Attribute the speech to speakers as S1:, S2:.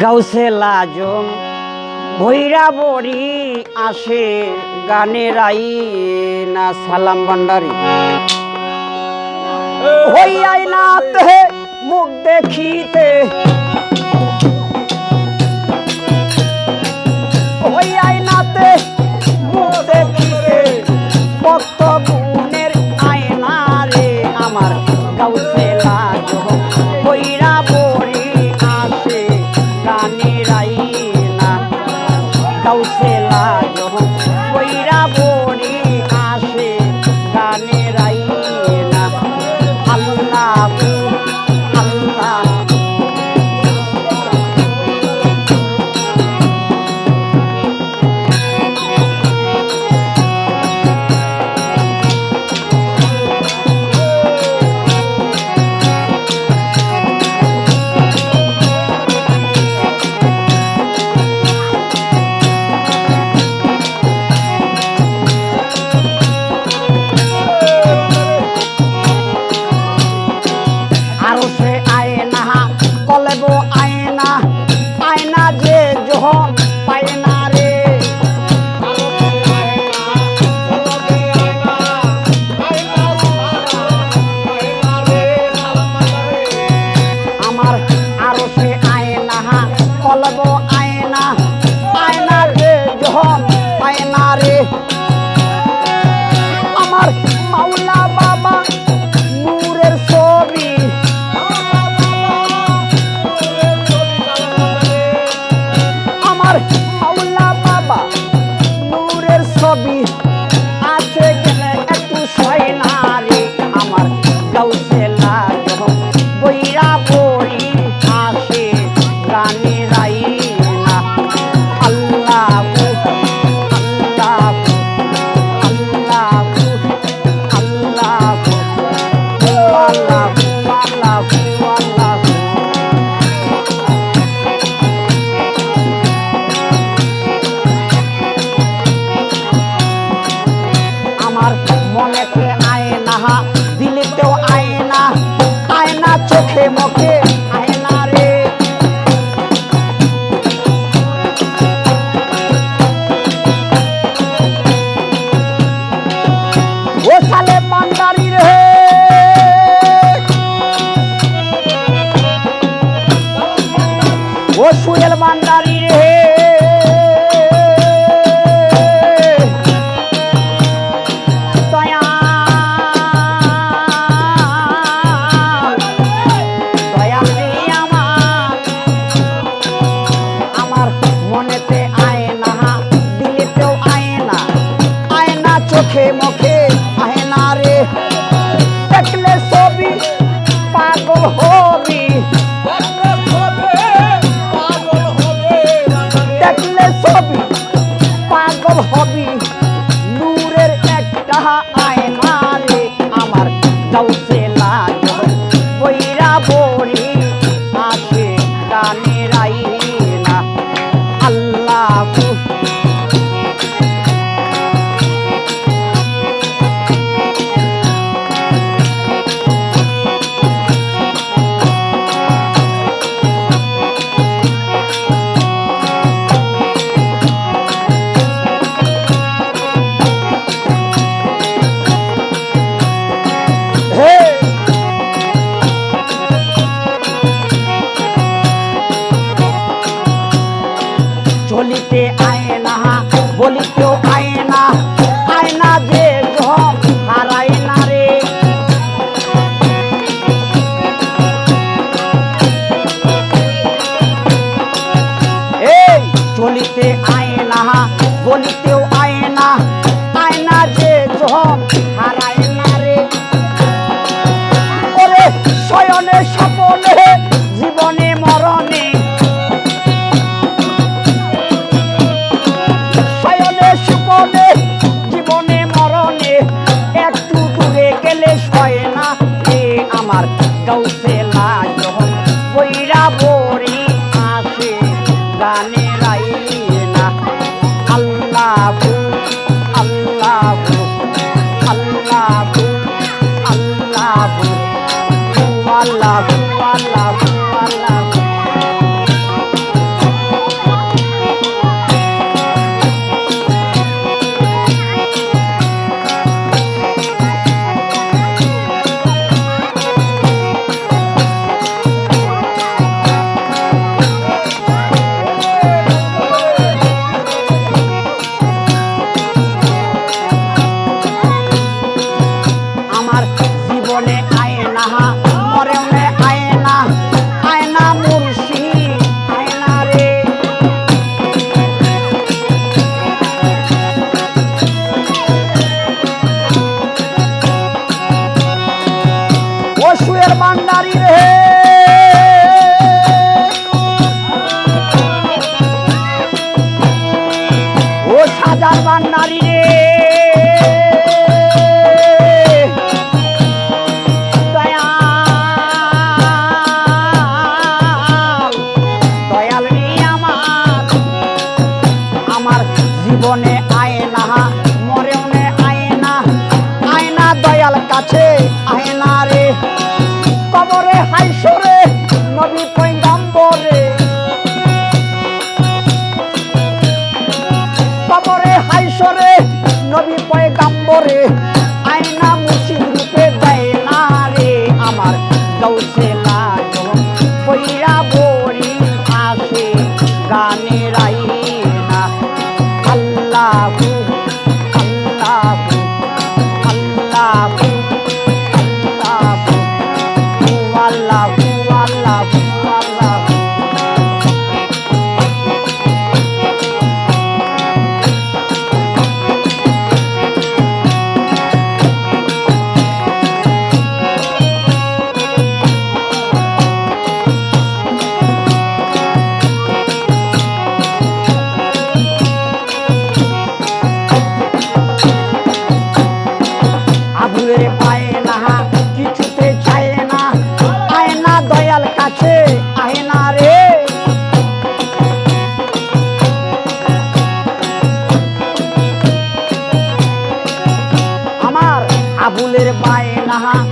S1: গাউসে লাজম ভৈরা বড়ি আসে গানে রাই না সালাম ভান্ডারি। হইয়াই না মুখ দেখিতে calça ஞானத்தை কাছে আয়না কবরে হাইসরে আল্লাহু uh-huh.